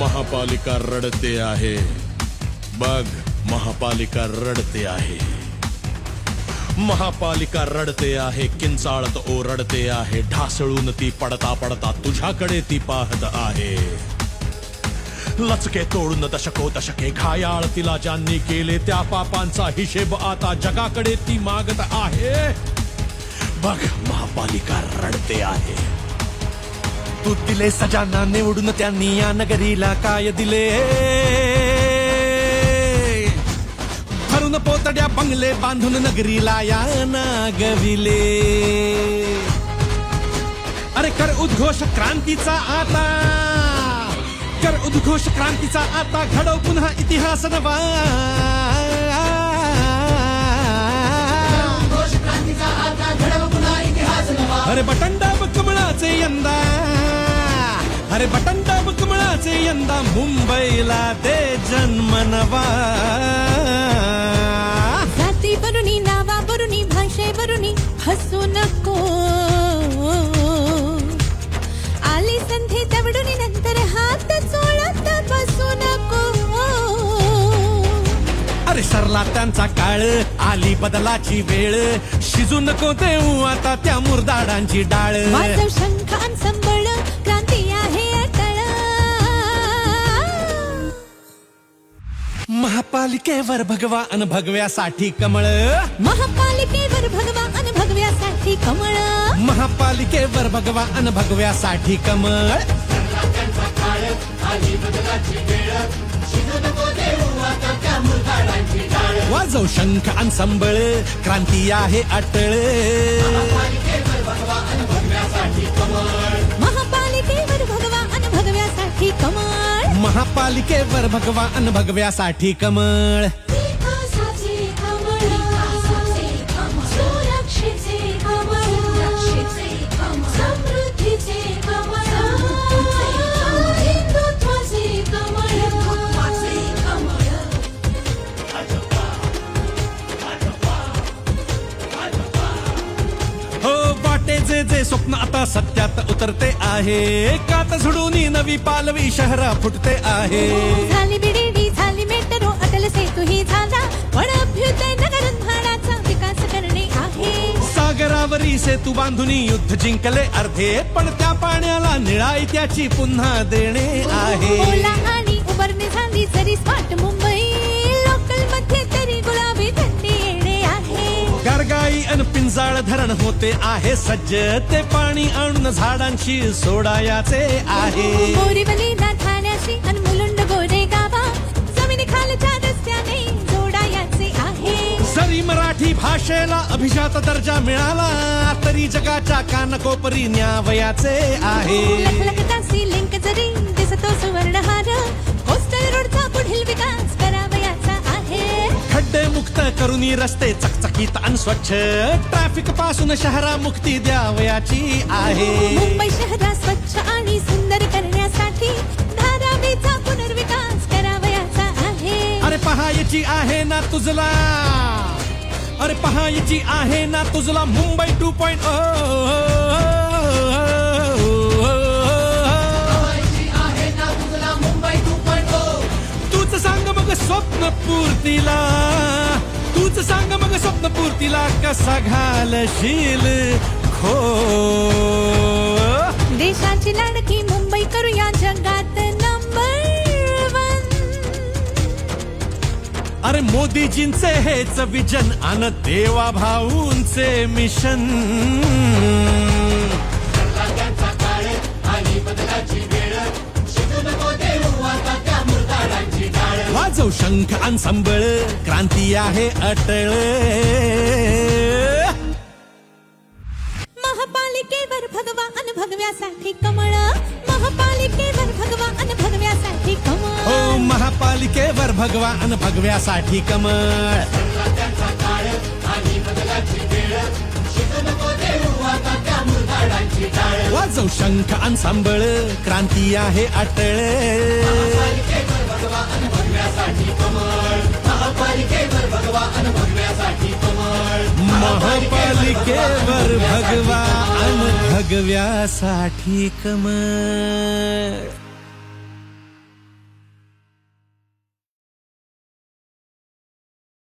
महापालिका रडते आहे. बघ महापालिका रडते आहे. महापालिका रडते आहे किंचाळत ओरडते आहे. ढासळून ती पडता पडता तुझ्याकडे ती पाहत आहे. लचके तोडून दशको दशके घायाळ तिला ज्यांनी केले त्या पापांचा हिशेब आता जगाकडे ती मागत आहे. बघ महापालिका रडते आहे. तू दिले सजांना निवडून त्यांनी या नगरीला काय दिले? भरून पोतड्या बंगले बांधून नगरीला या नागविले. अरे कर उद्घोष क्रांतीचा आता. कर उद्घोष क्रांतीचा आता. घडव पुन्हा इतिहास नवा. अरे बटंडाब कमळाचे यंदा मुंबईला दे जन्म नवा जाती वरुणी नावा वरुणी भाषे वरुणी हसू नको. आली संधी तेवढुनी नंतर हात चोळत बसू नको. अरे सरला त्यांचा काळ आली बदलाची वेळ. शिजू नको देऊ आता त्या मुरदाडांची डाळ. शंखान महापालिकेवर भगवा अन भगव्यासाठी कमळ. महापालिकेवर भगवान भगव्यासाठी कमळ. महापालिकेवर भगवा अन भगव्यासाठी कमळ. वाजव शंख अन संबळ क्रांती आहे अटळ. महापालिकेवर हिंदुत्वाचे कमळ हो वाटे जे जे स्वप्न आता सत्यात उतरते आहे. कात झुडून नवी पालवी शहरा फुटते आहे. झाली बिडेडी झाली मेट्रो अटल सेतू ही झाला. पण अभ्युदय नगर विकास करणे आहे. सागरावरी सेतू बांधुनी युद्ध जिंकले अर्धे पण त्या पाण्याला निळाई त्याची पुन्हा देणे आहे. ओला आणि उबरणे झाली जरी स्मार्ट मुंबई धरण होते आहे सज्ज. ते पाणी आणून झाडांशी सोडायाचे आहे. बोरीवलीला ठाण्याशी अन मुलुंड गोरे गावा. जमिनी खालच्या रस्त्याने जोडायाचे आहे. जरी मराठी भाषेला अभिजात दर्जा मिळाला. तरी जगाच्या कानकोपरी न्यावयाचे आहे. लखलखताची लिंक जरी दिसतो सुवर्णहार. कोस्टल रोडचा पुढील विकास मुक्त करुनी रस्ते चकचकीत आणि स्वच्छ. ट्रॅफिकपासून शहरा मुक्ती द्यावयाची आहे. मुंबई शहरा स्वच्छ आणि सुंदर करण्यासाठी धारावीचा पुनर्विकास करावयाचा आहे. अरे पहायची आहे ना तुझला. अरे पहायची आहे ना तुझला मुंबई टू पॉइंट तूच सांग मग स्वप्न पूर्तीला. तूच सांग मग स्वप्न पूर्तीला कसा घालशील? खो. देशाची लाडकी मुंबई करूया जगात नंबर वन अरे मोदीजींचे हेच विजन अन देवा भाऊंचे मिशन. वाजव शंख अन संबळ क्रांती आहे अटळ. महापालिकेवर भगवान भगव्यासाठी कमळ. महापालिकेवर भगवान भगव्यासाठी कमळ. हो महापालिकेवर भगवान भगव्यासाठी कमळ. वाजव शंख अन सांबळ क्रांती आहे अटळ. महापालिकेवर कमळ.